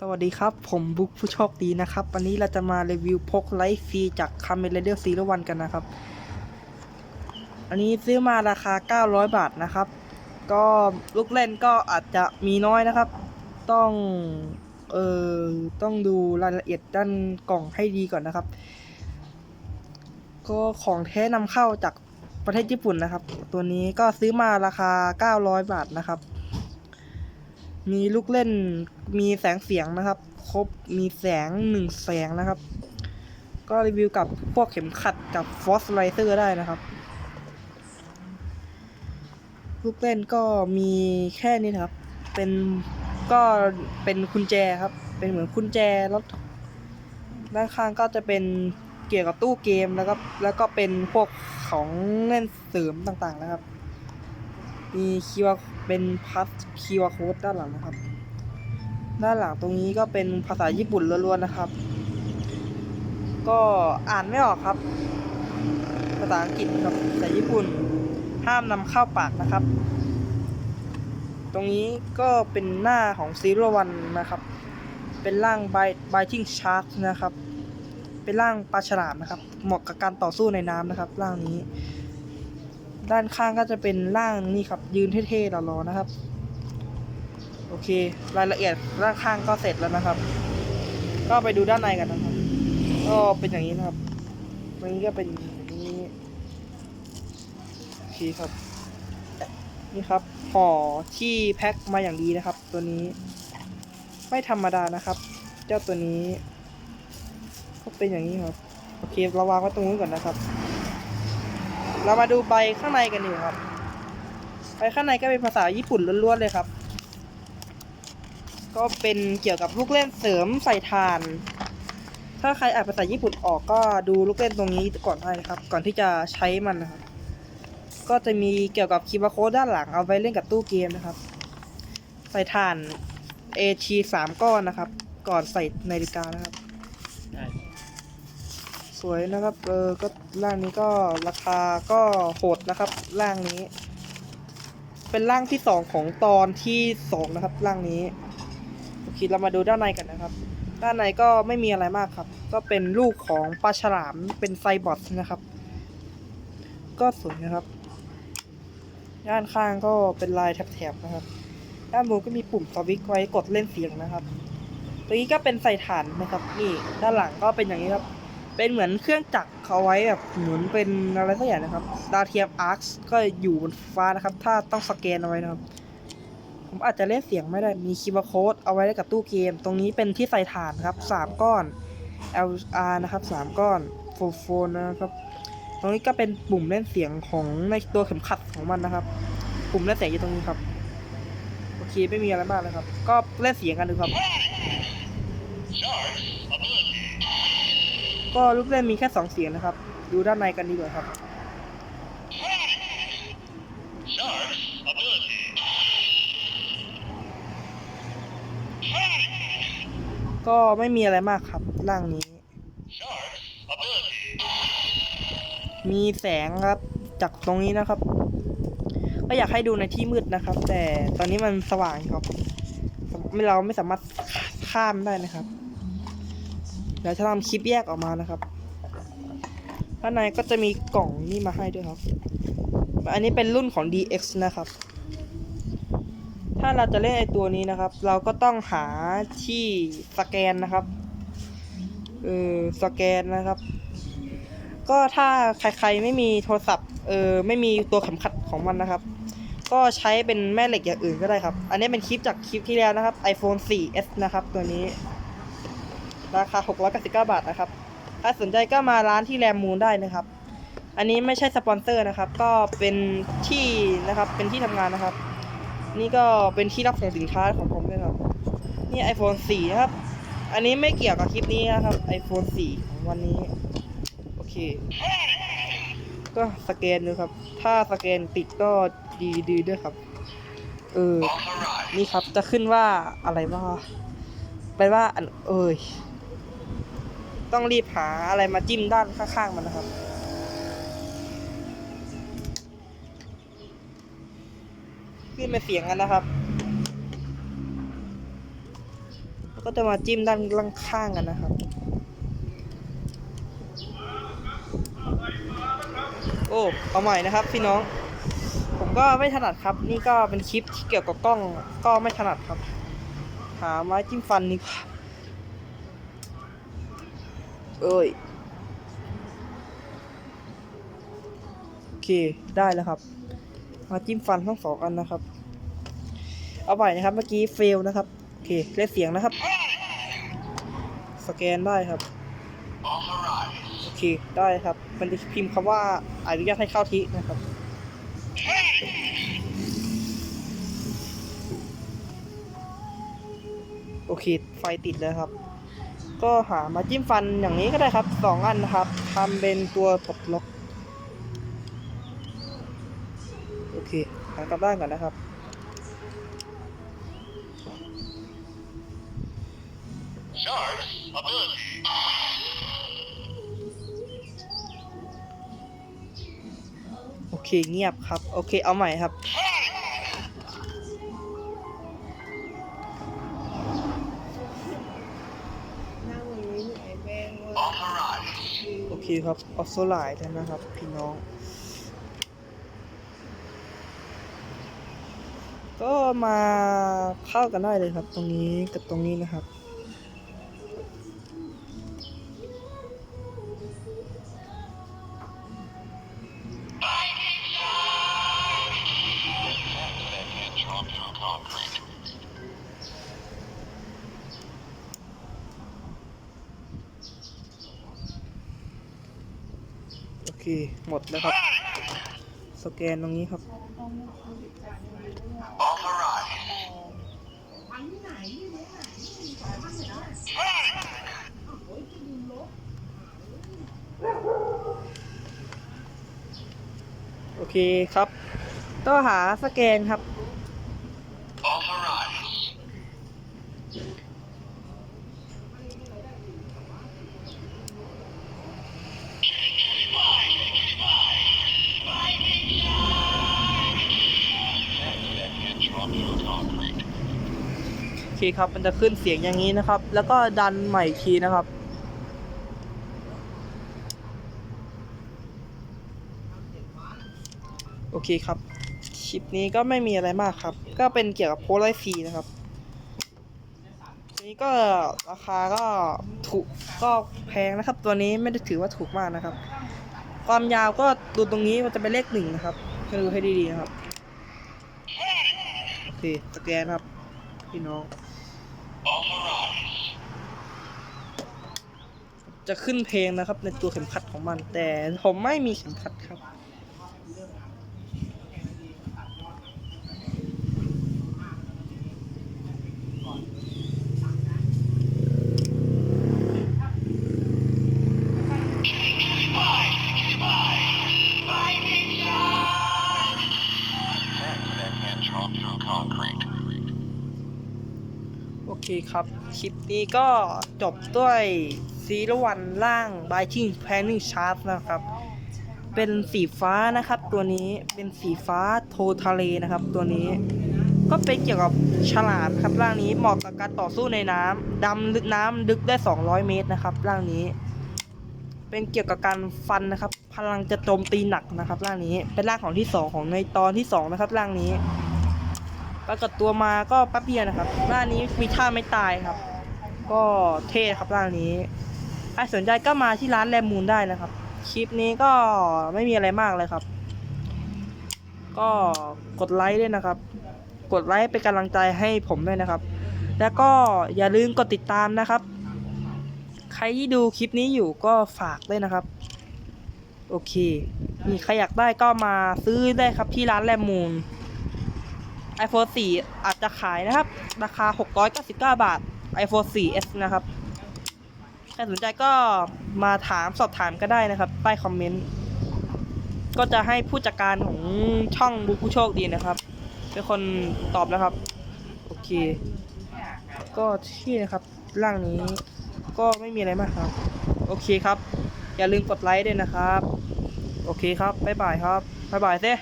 สวัสดีครับ ผมบุ๊กผู้โชคดีนะครับ วันนี้เราจะมารีวิวพกไลฟ์ฟรีจากคาเมเลเดอร์ซีรวันกันนะครับ อันนี้ซื้อมาราคา 900 บาทนะครับ ก็ลูกเล่นก็อาจจะมีน้อยนะครับ ต้อง เอ่อ ต้องดูรายละเอียดด้านกล่องให้ดีก่อนนะครับ ก็ของแท้นำเข้าจากประเทศญี่ปุ่นนะครับ ตัวนี้ก็ซื้อมาราคา 900 บาทนะครับ มีลูกเล่นมีแสงเสียงนะครับ ครบมีแสงหนึ่งแสงนะครับ ก็รีวิวกับพวกเข็มขัดกับฟอสไลเซอร์ได้นะครับ ลูกเล่นก็มีแค่นี้นครับ เป็นก็เป็นกุญแจครับ เป็นเหมือนกุญแจรถด้านข้างก็จะเป็นเกี่ยวกับตู้เกมแล้วก็แล้วก็เป็นพวกของเล่นเสริมต่างๆนะครับ มีคิวเป็นพัสคิวโค้ดด้านหลังนะครับ ด้านหลังตรงนี้ก็เป็นภาษาญี่ปุ่นล้วนๆนะครับ ก็อ่านไม่ออกครับ ภาษาอังกฤษครับภาษาญี่ปุ่น ห้ามนำเข้าปากนะครับ ตรงนี้ก็เป็นหน้าของซีโรวันนะครับ เป็นร่างไบไบทิงชาร์กนะครับ เป็นร่างปลาฉลามนะครับ เหมาะกับการต่อสู้ในน้ำนะครับ ร่างนี้ ด้านข้างก็จะเป็นร่างนี่ครับ ยืนเท่ๆหล่อๆนะครับ โอเค รายละเอียดด้านข้างก็เสร็จแล้วนะครับ ก็ไปดูด้านในกันนะครับ ก็เป็นอย่างนี้นะครับตรงนี้ก็เป็นอย่างนี้โอเคครับ นี่ครับห่อที่แพ็คมาอย่างดีนะครับ ตัวนี้ ไม่ธรรมดานะครับ เจ้าตัวนี้ ก็เป็นอย่างนี้ครับ โอเคเราวางไว้ตรงนี้ก่อนนะครับ เรามาดูใบข้างในกันดีครับ ใบข้างในก็เป็นภาษาญี่ปุ่นล้วนๆเลยครับ ก็เป็นเกี่ยวกับลูกเล่นเสริมใส่ถ่าน ถ้าใครอ่านภาษาญี่ปุ่นออกก็ดูลูกเล่นตรงนี้ก่อนได้นะครับ ก่อนที่จะใช้มันนะครับ ก็จะมีเกี่ยวกับคีย์บาร์โค้ดด้านหลังเอาไว้เล่นกับตู้เกมนะครับ ใส่ถ่าน AT สามก้อนนะครับ ก่อนใส่นาฬิกานะครับ วยนะครับเออก็ร่างนี้ก็ราคาก็โหดนะครับร่างนี้ เป็นร่างที่สองของตอนที่สองนะครับร่างนี้โอเคเรามาดูด้านในกันนะครับ ด้านในก็ไม่มีอะไรมากครับ ก็เป็นลูกของปลาฉลามเป็นไซบอทนะครับ ก็สวยนะครับ ด้านข้างก็เป็นลายแถบๆนะครับด้านบนก็มีปุ่มสวิตช์ไว้กดเล่นเสียงนะครับตัวนี้ก็เป็นใส่ฐานนะครับ นี่ด้านหลังก็เป็นอย่างนี้ครับ เป็นเหมือนเครื่องจักรเขาไว้แบบเหมือนเป็นอะไรสักอย่างนะครับ ดาวเทียมอาร์คก็อยู่บนฟ้านะครับ ถ้าต้องสแกนเอาไว้นะครับ ผมอาจจะเล่นเสียงไม่ได้มีคีย์บาร์โค้ดเอาไว้ได้กับตู้เกม ตรงนี้เป็นที่ใส่ฐานครับสามก้อน LR นะครับสามก้อนโฟโฟนนะครับ ตรงนี้ก็เป็นปุ่มเล่นเสียงของในตัวเข็มขัดของมันนะครับ ปุ่มเล่นเสียงอยู่ตรงนี้ครับโอเคไม่มีอะไรมากเลยครับ ก็เล่นเสียงกันดูครับ ก็ลูกเล่นมีแค่สองเสียงนะครับ ดูด้านในกันดีกว่าครับก็ไม่มีอะไรมากครับร่างนี้ มีแสงครับจากตรงนี้นะครับ ก็อยากให้ดูในที่มืดนะครับ แต่ตอนนี้มันสว่างครับ เราไม่สามารถข้ามได้นะครับ เดี๋ยวจะทำคลิปแยกออกมานะครับข้างในก็จะมีกล่องนี่มาให้ด้วยครับ อันนี้เป็นรุ่นของ DX นะครับ ถ้าเราจะเล่นไอตัวนี้นะครับ เราก็ต้องหาที่สแกนนะครับ เออสแกนนะครับ ก็ถ้าใครๆไม่มีโทรศัพท์ เออไม่มีตัวเข็มขัดของมันนะครับ ก็ใช้เป็นแม่เหล็กอย่างอื่นก็ได้ครับ อันนี้เป็นคลิปจากคลิปที่แล้วนะครับ iPhone 4s นะครับตัวนี้ ราคา 699 บาทนะครับ ถ้าสนใจก็มาร้านที่แรมมูนได้นะครับ อันนี้ไม่ใช่สปอนเซอร์นะครับ ก็เป็นที่นะครับ เป็นที่ทำงานนะครับ นี่ก็เป็นที่รับส่งสินค้าของผมด้วยครับ นี่ iPhone 4 นะครับ อันนี้ไม่เกี่ยวกับคลิปนี้นะครับ iPhone 4 ของวันนี้ โอเค ก็สแกนดูครับ ถ้าสแกนติดก็ดีดีด้วยครับ เออ นี่ครับ จะขึ้นว่าอะไรว่าแปลว่าเอ้ย ต้องรีบหาอะไรมาจิ้มด้านข้างๆมันนะครับ ขึ้นเป็นเสียงกันนะครับ ก็จะมาจิ้มด้านล่างข้างกันนะครับ โอ้เอาใหม่นะครับพี่น้อง ผมก็ไม่ถนัดครับ นี่ก็เป็นคลิปที่เกี่ยวกับกล้องก็ไม่ถนัดครับ หาไม้จิ้มฟันนี่กว่า เอ้ย โอเค ได้แล้วครับ มาจิ้มฟันทั้งสองอันนะครับ เอาใหม่นะครับ เมื่อกี้เฟลนะครับ โอเคเล่นเสียงนะครับ สแกนได้ครับ โอเค ได้ครับ มันจะพิมพ์คำว่าอนุญาตให้เข้าทินะครับโอเค ไฟติดแล้วครับ ก็หามาจิ้มฟันอย่างนี้ก็ได้ครับสองอันนะครับทำเป็นตัวปลดล็อกโอเคหากลับด้านก่อนนะครับ โอเคเงียบครับ โอเคเอาใหม่ครับ เคครับออโซไลท์นะครับ พี่น้อง ก็มาเข้ากันได้เลยครับ ตรงนี้กับตรงนี้นะครับ โอเค หมดแล้วครับ สแกนตรงนี้ครับโอเคครับก็หาสแกนครับ คครับ มันจะขึ้นเสียงอย่างนี้นะครับ แล้วก็ดันใหม่อีกทีนะครับ โอเคครับ คลิปนี้ก็ไม่มีอะไรมากครับ ก็เป็นเกี่ยวกับโพลไลซีนะครับนี้ก็ราคาก็ถูกก็แพงนะครับ ตัวนี้ไม่ได้ถือว่าถูกมากนะครับ ความยาวก็ดูตรงนี้มันจะเป็นเลขหนึ่งนะครับให้ดูให้ดีๆนะครับโอเคสแกนครับ พี่น้อง จะขึ้นเพลงนะครับ ในตัวเข็มขัดของมัน แต่ผมไม่มีเข็มขัดครับ โอเคครับ คลิปนี้ก็จบด้วย ซีรวันล่างบายชิ่งแพนนิ่งชาร์ t นะครับ เป็นสีฟ้านะครับ ตัวนี้เป็นสีฟ้าโททะเลนะครับ ตัวนี้ ก็เป็นเกี่ยวกับฉลามครับร่างนี้เหมาะกับการต่อสู้ในน้ำดำลึกน้ำลึกได้ 200 เมตรนะครับร่างนี้ เป็นเกี่ยวกับการฟันนะครับ พลังจะโจมตีหนักนะครับ ร่างนี้เป็นร่างของที่สองของในตอนที่สองนะครับร่างนี้ปรากฏตัวมาก็แป๊บเดียวนะครับร่างนี้มีท่าไม่ตายครับก็เท่ครับร่างนี้ ใครสนใจก็มาที่ร้านแรมมูนได้นะครับ คลิปนี้ก็ไม่มีอะไรมากเลยครับ ก็กดไลค์ด้วยนะครับ กดไลค์เป็นกำลังใจให้ผมด้วยนะครับ แล้วก็อย่าลืมกดติดตามนะครับ ใครที่ดูคลิปนี้อยู่ก็ฝากด้วยนะครับ โอเค มีใครอยากได้ก็มาซื้อได้ครับที่ร้านแรมมูน iPhone 4 อาจจะขายนะครับ ราคา 699 บาท iPhone 4s นะครับ ใครสนใจก็มาถามสอบถามก็ได้นะครับ ใต้คอมเมนต์ ก็จะให้ผู้จัดการของช่องบุผู้โชคดีนะครับ เป็นคนตอบนะครับ โอเค ก็ที่นะครับร่างนี้ก็ไม่มีอะไรมากครับ โอเคครับ อย่าลืมกดไลค์ด้วยนะครับ โอเคครับ บ๊ายบายครับ บ๊ายบายเซ่